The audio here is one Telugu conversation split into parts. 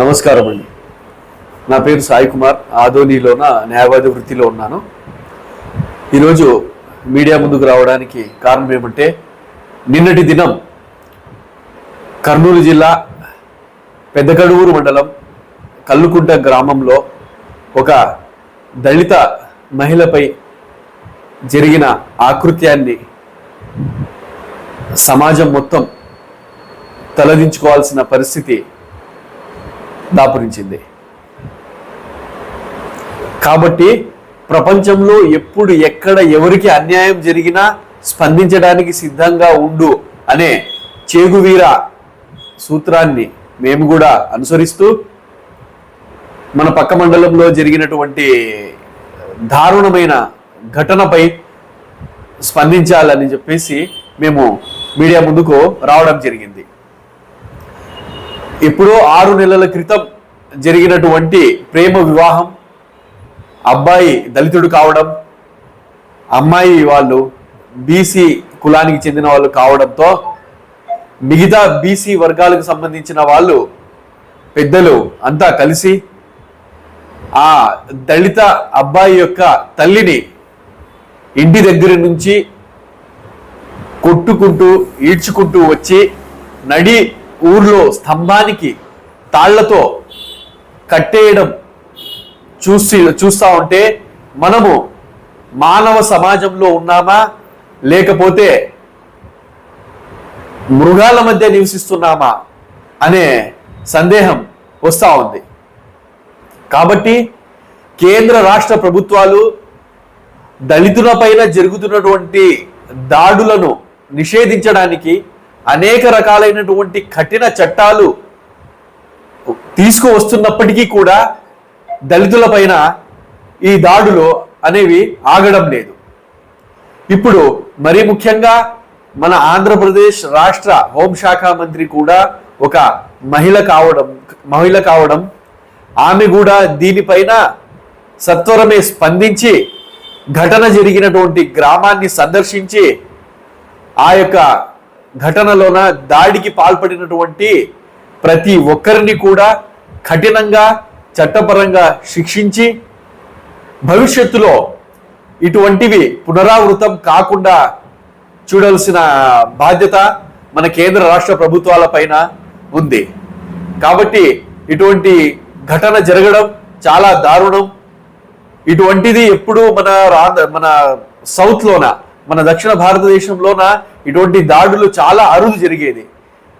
నమస్కారం అండి. నా పేరు సాయి కుమార్ ఆదోనిలోన న్యాయవాది వృత్తిలో ఉన్నాను. ఈరోజు మీడియా ముందుకు రావడానికి కారణం ఏమంటే నిన్నటి దినం కర్నూలు జిల్లా పెద్దకడువూరు మండలం కల్లుకుంట గ్రామంలో ఒక దళిత మహిళపై జరిగిన ఆకృత్యాన్ని సమాజం మొత్తం తలదించుకోవాల్సిన పరిస్థితి దాపురించింది. కాబట్టి ప్రపంచంలో ఎప్పుడు ఎక్కడ ఎవరికి అన్యాయం జరిగినా స్పందించడానికి సిద్ధంగా ఉండు అనే చేగువీర సూత్రాన్ని మేము కూడా అనుసరిస్తూ మన పక్క మండలంలో జరిగినటువంటి దారుణమైన ఘటనపై స్పందించాలని చెప్పేసి మేము మీడియా ముందుకు రావడం జరిగింది. ఎప్పుడో ఆరు నెలల క్రితం జరిగినటువంటి ప్రేమ వివాహం అబ్బాయి దళితుడు కావడం అమ్మాయి వాళ్ళు బీసీ కులానికి చెందిన వాళ్ళు కావడంతో మిగతా బీసీ వర్గాలకు సంబంధించిన వాళ్ళు పెద్దలు అంతా కలిసి ఆ దళిత అబ్బాయి యొక్క తల్లిని ఇంటి దగ్గర నుంచి కొట్టుకుంటూ ఈడ్చుకుంటూ వచ్చి నడి ఊర్లో స్తంభానికి తాళ్ళతో కట్టేయడం చూసి చూస్తా ఉంటే మనము మానవ సమాజంలో ఉన్నామా? లేకపోతే మృగాల మధ్య నివసిస్తున్నామా? అనే సందేహం వస్తూ ఉంది. కాబట్టి కేంద్ర రాష్ట్ర ప్రభుత్వాలు దళితులపైన జరుగుతున్నటువంటి దాడులను నిషేధించడానికి అనేక రకాలైనటువంటి కఠిన చట్టాలు తీసుకువస్తున్నప్పటికీ కూడా దళితులపైన ఈ దాడులు అనేవి ఆగడం లేదు. ఇప్పుడు మరీ ముఖ్యంగా మన ఆంధ్రప్రదేశ్ రాష్ట్ర హోంశాఖ మంత్రి కూడా ఒక మహిళ కావడం మహిళ కావడం ఆమె కూడా దీనిపైన సత్వరమే స్పందించి ఘటన జరిగినటువంటి గ్రామాన్ని సందర్శించి ఆ యొక్క ఘటనలోన దాడికి పాల్పడినటువంటి ప్రతి ఒక్కరిని కూడా కఠినంగా చట్టపరంగా శిక్షించి భవిష్యత్తులో ఇటువంటివి పునరావృతం కాకుండా చూడాల్సిన బాధ్యత మన కేంద్ర రాష్ట్ర ప్రభుత్వాల పైన ఉంది. కాబట్టి ఇటువంటి ఘటన జరగడం చాలా దారుణం. ఇటువంటిది ఎప్పుడూ మన రా- మన సౌత్లోన మన దక్షిణ భారతదేశంలోన ఇటువంటి దాడులు చాలా అరుదు జరిగేది.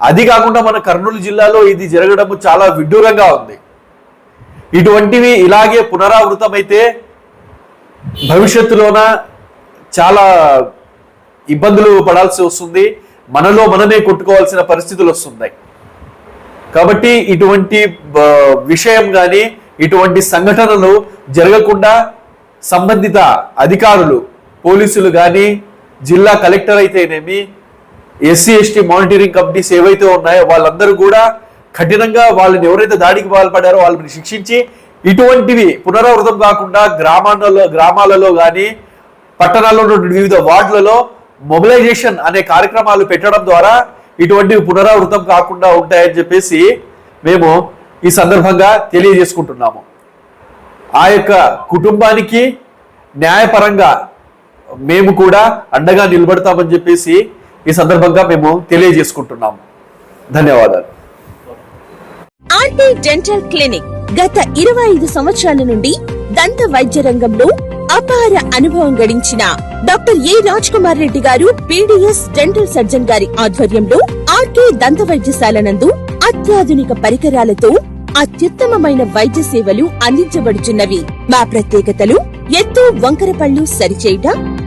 అది కాకుండా మన కర్నూలు జిల్లాలో ఇది జరగడం చాలా విడ్డూరంగా ఉంది. ఇటువంటివి ఇలాగే పునరావృతమైతే భవిష్యత్తులోన చాలా ఇబ్బందులు పడాల్సి వస్తుంది. మనలో మనమే కొట్టుకోవాల్సిన పరిస్థితులు వస్తున్నాయి. కాబట్టి ఇటువంటి విషయం కానీ ఇటువంటి సంఘటనలు జరగకుండా సంబంధిత అధికారులు పోలీసులు కానీ జిల్లా కలెక్టర్ అయితేనేమి ఎస్సీ ఎస్టీ మానిటరింగ్ కమిటీస్ ఏవైతే ఉన్నాయో వాళ్ళందరూ కూడా కఠినంగా వాళ్ళని ఎవరైతే దాడికి పాల్పడారో వాళ్ళని శిక్షించి ఇటువంటివి పునరావృతం కాకుండా గ్రామాలలో గ్రామాలలో కానీ పట్టణాల్లో ఉన్నటువంటి వివిధ వార్డులలో మొబిలైజేషన్ అనే కార్యక్రమాలు పెట్టడం ద్వారా ఇటువంటివి పునరావృతం కాకుండా ఉంటాయని చెప్పేసి మేము ఈ సందర్భంగా తెలియజేసుకుంటున్నాము. ఆ యొక్క కుటుంబానికి న్యాయపరంగా మేము కూడా అండగా నిలబడతామని చెప్పేసి ఈ సందర్భంగా మేము తెలియజేసుకుంటున్నాము. ధన్యవాదాలు. ఆర్టీ డెంటల్ క్లినిక్ గత ఇరవై ఐదు సంవత్సరాల నుండి దంత వైద్య రంగంలో అపార అనుభవం గడించిన doctor A Raj Kumar Reddy garu PDS dental surgeon గారి ఆధ్వర్యంలో ఆర్కే దంత వైద్యశాల నందు అత్యాధునిక పరికరాలతో అత్యుత్తమమైన వైద్య సేవలు అందించబడుచున్నవి. మా ప్రత్యేకతలు ఎత్తు వంకరపళ్ళు సరిచేయట